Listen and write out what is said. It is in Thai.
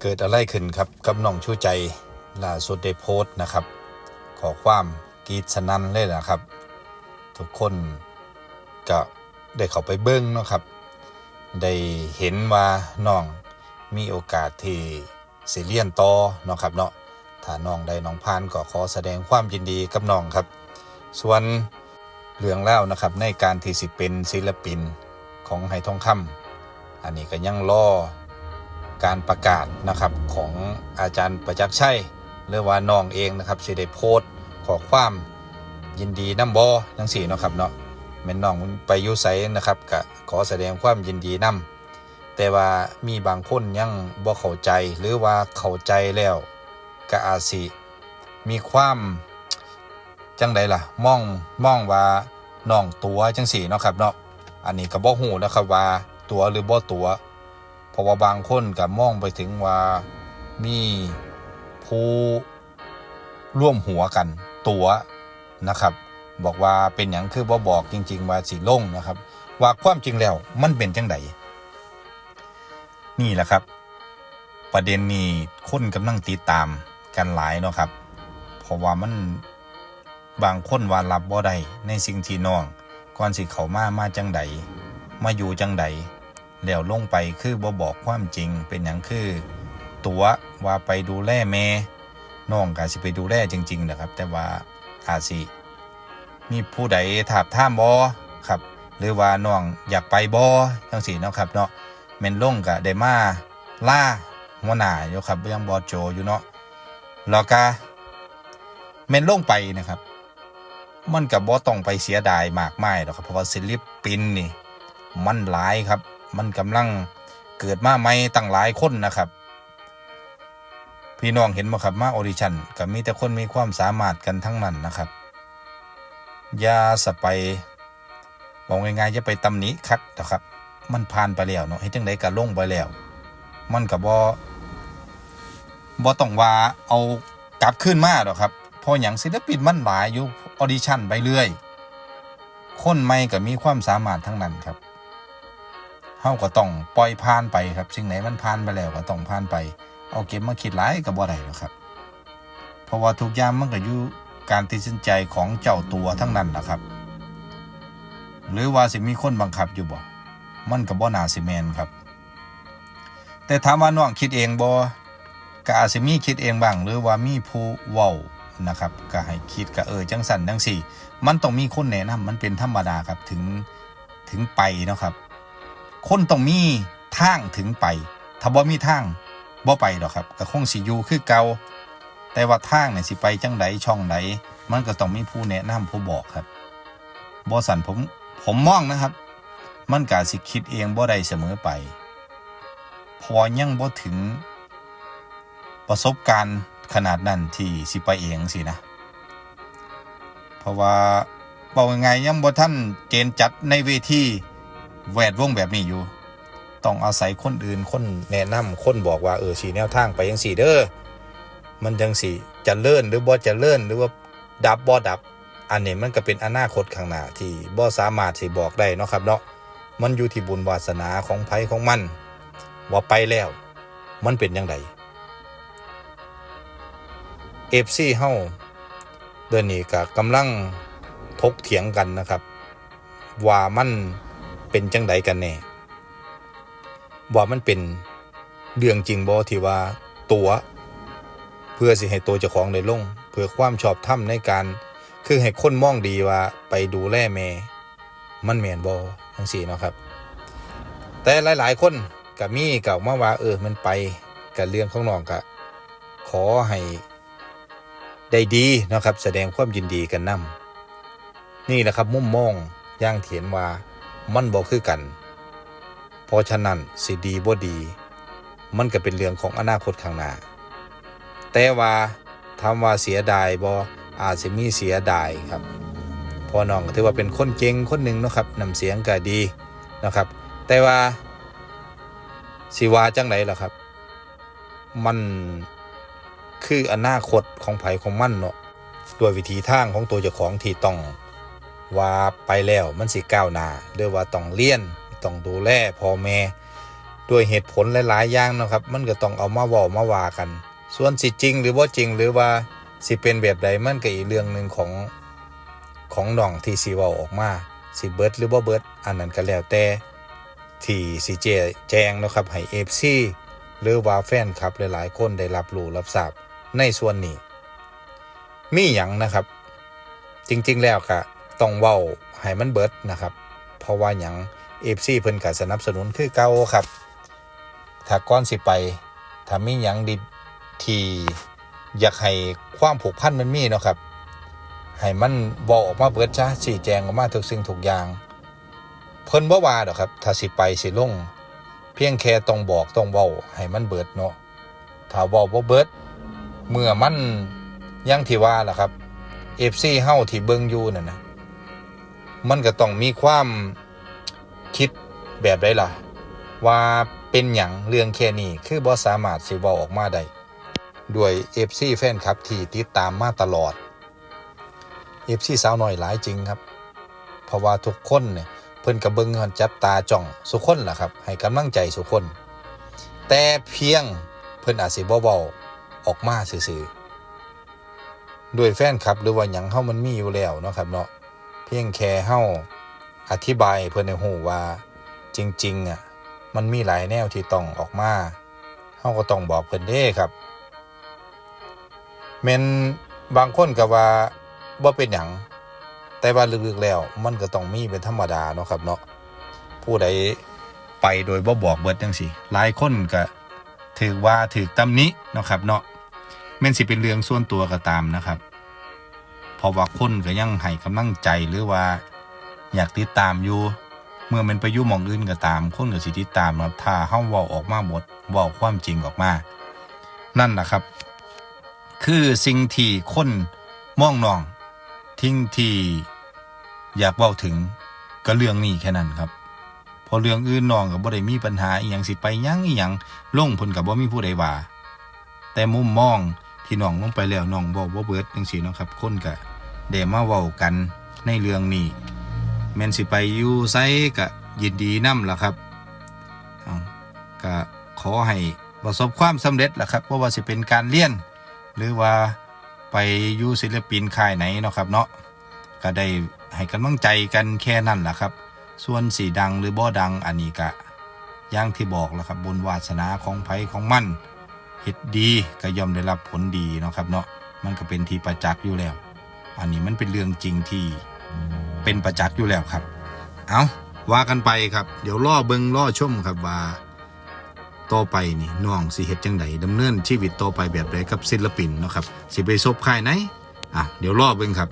เกิดอะไรขึ้นครับกับน้องชูใจล่าสุดได้โพสต์นะครับ ขอความกีดสนั่นเลยนะครับ ทุกคนก็ได้เข้าไปเบิ้งเนาะครับ ได้เห็นว่าน้องมีโอกาสที่สิเลียนต่อเนาะครับเนาะถ้าน้องได้น้องพานก็ขอแสดงความยินดีกับน้องครับ ส่วนเรื่องเล่านะครับในการที่สิเป็นศิลปินของไหทองคำอันนี้ก็ยังรอ การประกาศนะครับของอาจารย์ประจักษ์ชัยหรือว่าน้องเองนะครับสิได้โพสต์ขอความยินดีน้ำบอทั้งสี่เนาะครับเนาะแม่นน้องไปยุไสนะครับก็ขอแสดงความยินดีนํแต่ว่ามีบางคนยังบ่เข้าใจหรือว่าเข้าใจแล้วก็อาจสิมีความจังใดล่ะมองมองว่าน้องตัวจังสี่เนาะครับเนาะอันนี้ก็บ่ฮู้นะครับว่าตัวหรือบ่ตัว ราะว่าบางคนก็มองไปถึงว่ามีผู้ร่วมหัวกันตัวนะครับ บอกว่าเป็นอย่างคือบ่บอกจริง ๆ ว่าสีลงนะครับ ว่าความจริงแล้วมันเป็นจังไดนี่แหละครับ ประเด็นนี้คนกำลังติดตามกันหลายเนาะครับ เพราะว่ามันบางคนว่ารับบ่ได้ในสิ่งที่น้องก่อนสิเขามามาจังใดมาอยู่จังใด แล้วลงไปคือบ่บอกความจริงเป็นอย่างคือ ตัวว่าไปดูแลแม่น้องก็สิไปดูแลจริงๆนะครับ แต่ว่าอาสิมีผู้ใดถามท่ามบอครับหรือว่าน้องอยากไปบอจังสีเนาะครับเนาะแม่นลงก็ไดมาล่าหัวหน้าอยู่ครับยังบอโจอยู่เนาะแล้วก็แม่นลงไปนะครับ มันกับ่ต้องไปเสียดายมากมายหรอกครับเพราะว่าศิลปินนี่ มันหลายครับ มันกำลังเกิดมาใหม่ตั้งหลายคนนะครับ พี่น้องเห็นไหมครับมาออดิชั่นก็มีแต่คนมีความสามารถกันทั้งนั้นนะครับอย่าสไปบอกง่ายๆจะไปตำหนิคัดนะครับ มันผ่านไปแล้วเนาะให้จังไดก็ลงไปแล้ว มันก็บ่บ่ต้องว่าเอากลับขึ้นมาหรอกครับพราะอย่างศิลปินมันหลายอยู่ออดิชั่นไปเรื่อย คนใหม่ก็มีความสามารถทั้งนั้นครับ เฮาก็ต้องปล่อยผ่านไปครับสิ่งไหนมันผ่านไปแล้วก็ต้องผ่านไป เอาเก็บมาคิดหลายก็บ่ได้หรอกครับ เพราะว่าทุกอย่างมันก็อยู่การตัดสินใจของเจ้าตัวทั้งนั้นนะครับ หรือว่าสิมีคนบังคับอยู่บ่มันก็บ่น่าสิแมนครับ แต่ถามว่าน้องคิดเองบ่ก็อาจสิมีคิดเองบ้าง หรือว่ามีผู้เว้านะครับก็ให้คิดก็เออจังสันจังสี่ มันต้องมีคนแนะนำมันเป็นธรรมดาครับถึงถึงไปเนาะครับ คนต้องมีทางถึงไป ถ้าบ่มีทางบ่ไปดอกครับก็คงสิอยู่คือเก่าแต่ว่าทางเนี่ยสิไปจังไดช่องไหนมันก็ต้องมีผู้แนะนำผู้บอกครับบ่สันผมผมมองนะครับ มันก็สิคิดเองบ่ได้เสมอไปพอยังบ่ถึง ประสบการณ์ขนาดนั้นที่สิไปเองสินะ เพราะว่าบอกยังไงยังบ่ท่านเจนจัดในเวที แวดวงแบบนี้อยู่ ต้องอาศัยคนอื่นคนแนะนำคนบอกว่าเออสีแนวทางไปยังสีเด้อมันจังสีจะเลื่อนหรือบ่จะเลื่อนหรือว่าดับบ่ดับ อันนี้มันก็เป็นอนาคตข้างหน้าที่บ่สามารถสิบอกได้เนาะครับเนาะมันอยู่ที่บุญวาสนาของไผของมัน ว่าไปแล้ว มันเป็นยังไงเอฟซีเฮาเดือนนี้ก็กำลังทกเถียงกันนะครับ ว่ามัน เป็นจังใดกันแน่ว่ามันเป็นเรื่องจริงบ่ที่ว่าตัว เพื่อสิให้ตัวเจ้าของได้ลง เพื่อความชอบธรรมในการ คือให้คนมองดีว่าไปดูแลแม่มันแม่นบ่ทั้งสี่เนาะครับ แต่หลาย ๆ คนก็มีเก่ามาว่า เออมันไปกับเรื่องของน้องก็ขอให้ได้ดีนะครับ แสดงความยินดีกันนํนี่แหละครับ มุ่มมองย่างเถียนว่า มันบ่คือกัน เพราะฉะนั้นสิดีบ่ดี มันก็เป็นเรื่องของอนาคตข้างหน้า แต่ว่าทำว่าเสียดายบ่อาจจะมีเสียดายครับเพอน้องถือว่าเป็นคนเก่งคนหนึ่งนะครับนำเสียงก็ดีนะครับ แต่ว่าสิว่าจังไหนล่ะครับ มันคืออนาคตของไผของมันเนาะด้วยวิธีทางของตัวเจ้าของที่ต้อง ว่าไปแล้วมันสิก้าวหน้าหรือว่าต้องเรียนต้องดูแลพ่อแม่ด้วยเหตุผลหลาย ๆ อย่างนะครับ มันก็ต้องเอามาว้ามาว่ากัน ส่วนสิจริง หรือบ่าจริงหรือว่าสิเป็นแบบใดมันก็อีกเรื่องหนึ่งของของน้องที่สิว้าออกมาสิเบิดหรือบ่าเบิดอันนั้นก็แล้วแต่ที่สิเจแจ้งนะครับให้ FC หรือว่าแฟนคลับหลาย ๆ คนได้รับรู้รับทราบในส่วนนี้ มีหยังนะครับ จริง ๆ แล้วก็ ต้องเว้าให้มันเบิดนะครับ เพราะว่าหยัง FC เพิ่นก็สนับสนุนคือเก่าครับถ้าก่อนสิไปถ้ามีหยังดีที่อยากให้ความผูกพันมันมีเนาะครับให้มันบอออกมาเบิดจ้าชี้แจงออกมาทุกสิ่งทุกอย่าง เพิ่นบ่ว่าดอกครับ ถ้าสิไปสิลง เพียงแค่ต้องบอกต้องเว้าให้มันเบิดเนาะถ้าเว้าบ่เบิดเมื่อมันยังที่ว่าล่ะครับ FC เฮาที่เบิ่งอยู่นั่นนะ มันก็ต้องมีความคิดแบบใดล่ะ ว่าเป็นหยังเรื่องแค่นี้คือบ่สามารถสิเว้าออกมาได้ด้วย FC แฟนคลับที่ติดตามมาตลอด FC สาวน้อยหลายจริงครับ เพราะว่าทุกคนเนี่ยเพิ่นก็เบิงจับตาจ้องสุคนล่ะครับ ให้กำลังใจสุคน แต่เพียงเพิ่นอาจสิบ่เว้าออกมาซื่อๆด้วยแฟนคลับหรือว่าหยังเฮามันมีอยู่แล้วเนาะครับเนาะ เพียงแค่เฮาอธิบายเพิ่อนได้ฮู้ว่า จริงๆอะมันมีหลายแนวที่ต้องออกมาเฮาก็ต้องบอกเพิ่นเด้ครับแม่นบางคนก็ว่าบ่เป็นหยังแต่ว่าลึกๆแล้วมันก็ต้องมีเป็นธรรมดาเนาะครับเนาะผู้ใดไปโดยบ่บอกเบิดจังซี่หลายคนก็ถือว่าถือตำหนิเนาะครับเนาะแม่นสิเป็นเรื่องส่วนตัวก็ตามนะครับ เพราะว่าคนก็ยังให้กำลังใจหรือว่า อยากติดตามอยู่ เมื่อมันไปยู่มองอื่นก็ตาม คนก็สิติดตามครับถ้าเฮาเว้าออกมาหมดเว้าความจริงออกมา นั่นล่ะครับ คือสิ่งที่คนมองนอง ทิ้งที่อยากเว้าถึงก็เรื่องนี้แค่นั้นครับพอเรื่องอื่นน้องก็บ่ได้มีปัญหาอีหยังสิไปยังอีหยังลงเพิ่นก็บ่มีผู้ใดว่าแต่มุมมองที่น้องลงไปแล้วน้องเว้าบ่เบิดจังซี่เนาะครับคนก็ ได้มาเว้ากันในเรื่องนี้แม่นสิไปอยู่ไซก็ยินดีนำล่ะครับก็ขอให้ประสบความสำเร็จล่ะครับเพราะว่าสิเป็นการเรียน หรือว่าไปอยู่ศิลปินค่ายไหนเนาะครับเนาะก็ได้ให้กำลังใจกันแค่นั้นล่ะครับ ส่วนสีดังหรือบ่ดังอันนี้ก็อย่างที่บอกล่ะครับบนวาสนาของไผของมันเฮ็ดดีก็ย่อมได้รับผลดีเนาะครับเนาะมันก็เป็นที่ประจักษ์อยู่แล้ว อันนี้มันเป็นเรื่องจริงที่เป็นประจักษ์อยู่แล้วครับ เอาว่ากันไปครับ เดี๋ยวล่อเบิงล่อชมครับว่าต่อไปนี่น้องสิเฮ็ดจังไดดำเนินชีวิตต่อไปแบบใดกับศิลปินเนาะครับ สิไปซบค่ายไหนอะเดี๋ยวล่อเบิงครับ